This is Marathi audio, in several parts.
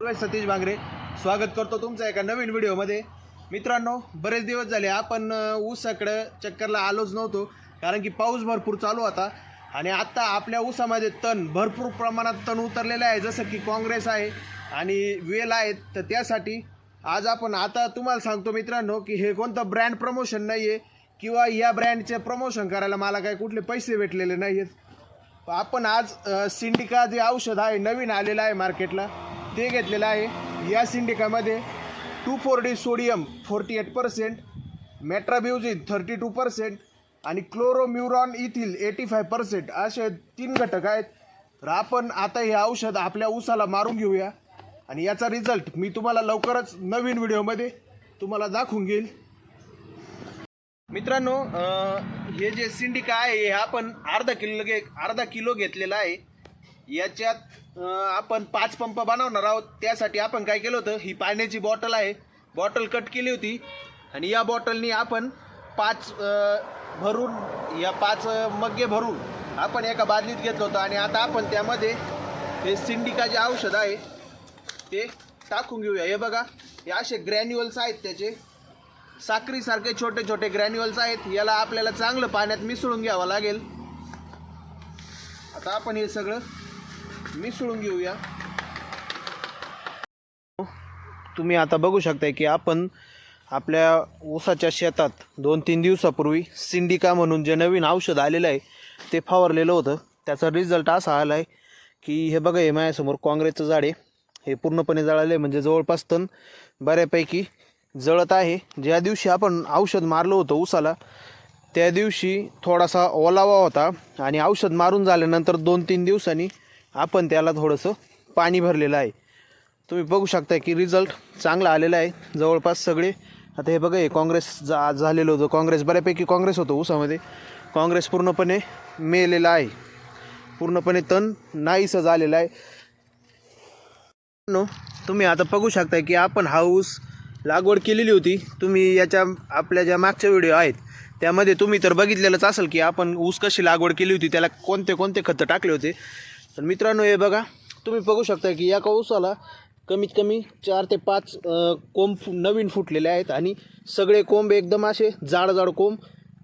सतीश बांगरे स्वागत करतो तुमचं एका नवीन व्हिडिओमध्ये. मित्रांनो बरेच दिवस झाले आपण ऊसाकडं चक्करला आलोच नव्हतो कारण की पाऊस भरपूर चालू होता. आणि आत्ता आपल्या ऊसामध्ये तण भरपूर प्रमाणात तण उतरलेलं आहे जसं की काँग्रेस आहे आणि वेल आहेत. तर त्यासाठी आज आपण आता तुम्हाला सांगतो मित्रांनो की हे कोणतं ब्रँड प्रमोशन नाही आहे किंवा या ब्रँडचे प्रमोशन करायला मला काय कुठले पैसे भेटलेले नाही आहेत आपण आज सिंडिका जे औषध आहे नवीन आलेलं आहे मार्केटला ते घेतलेलं आहे. या सिंडिकामध्ये two four D sodium forty eight percent metribuzin thirty two percent आणि chlorimuron ethyl eighty five percent असे तीन घटक आहेत. तर आपण आता हे औषध आपल्या ऊसाला मारून घेऊया. आणि याचा रिझल्ट मी तुम्हाला लवकरच नवीन व्हिडिओमध्ये तुम्हाला दाखवून घेईल. मित्रांनो हे जे सिंडिका आहे हे आपण अर्धा किलो घे अर्धा किलो घेतलेला आहे. याच्यात आपण पाच पंप बनवणार आहोत. त्यासाठी आपण काय केलं होतं? ही पाण्याची बॉटल आहे. बॉटल कट केली होती. आणि या बॉटलनी आपण पाच भरून या पाच मग्गे भरून आपण एका बादलीत घेतलं होतं. आणि आता आपण त्यामध्ये हे सिंडिका जे औषध आहे ते टाकून घेऊया. हे बघा हे असे ग्रॅन्युअल्स आहेत त्याचे. साखरीसारखे छोटे छोटे ग्रॅन्युअल्स आहेत. याला आपल्याला चांगलं पाण्यात मिसळून घ्यावं लागेल. आता आपण हे सगळं मिसळून घेऊया. तुम्ही आता बघू शकताय की आपण आपल्या ऊसाच्या शेतात दोन तीन दिवसापूर्वी सिंडिका म्हणून जे नवीन औषध आलेलं आहे ते फवारलेलं होतं. त्याचा रिझल्ट असा आला आहे की हे बघा हे माझ्यासमोर काँग्रेसचं झाड आहे. हे पूर्णपणे जळालं आहे. म्हणजे जवळपास तण बऱ्यापैकी जळत आहे. ज्या दिवशी आपण औषध मारलं होतं ऊसाला त्या दिवशी थोडासा ओलावा होता आणि औषध मारून झाल्यानंतर दोन तीन दिवसांनी आपण त्याला थोडंसं पाणी भरलेलं आहे. तुम्ही बघू शकता की रिझल्ट चांगला आलेला आहे. जवळपास सगळे आता हे बघा हे काँग्रेस जा झालेलं होतं. काँग्रेस बऱ्यापैकी काँग्रेस होतं ऊसामध्ये. काँग्रेस पूर्णपणे मेलेला आहे. पूर्णपणे तण नाहीसं झालेलं आहे. नो तुम्ही आता बघू शकता की आपण हा ऊस लागवड केलेली होती. तुम्ही याच्या आपल्या ज्या मागच्या व्हिडिओ आहेत त्यामध्ये तुम्ही तर बघितलेलंच असेल की आपण ऊस कशी लागवड केली होती त्याला कोणते कोणते खतं टाकले होते. तर मित्रांनो हे बघा तुम्ही बघू शकता की या कौसाला कमीत कमी चार ते पाच कोंब फु- नवीन फुटलेले आहेत आणि सगळे कोंब एकदम असे जाड जाड कोंब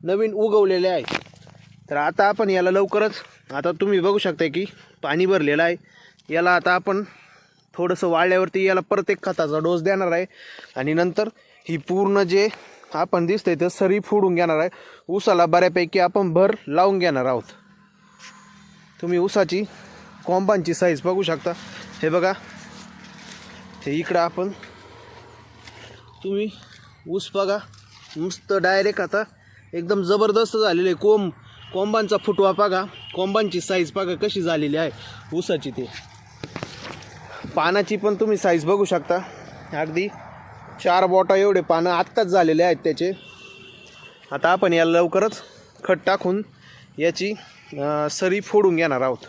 नवीन उगवलेले आहेत. तर आता आपण याला लवकरच आता तुम्ही बघू शकता की पाणी भरलेलं आहे. याला आता आपण थोडंसं वाळल्यावरती याला प्रत्येक खताचा डोस देणार आहे. आणि नंतर ही पूर्ण जे आपण दिसतंय ते सरी फोडून घेणार आहे. ऊसाला बऱ्यापैकी आपण भर लावून घेणार आहोत. तुम्ही ऊसाची कोंबांची साईज बघू शकता. हे बघा. हे इकडं आपण. तुम्ही ऊस बघा. मस्त डायरेक्ट आता. एकदम जबरदस्त झालेले आहे. कोंब कोंबांचा फुटवा बघा. कोंबांची साईज बघा कशी झालेली आहे. ऊसाची ते. पानाची पण तुम्ही साईज बघू शकता. अगदी चार बोटा एवढे पानं आत्ताच झालेले आहेत त्याचे. आता आपण याला लवकरच खत टाकून याची सरी फोडून घेणार आहोत.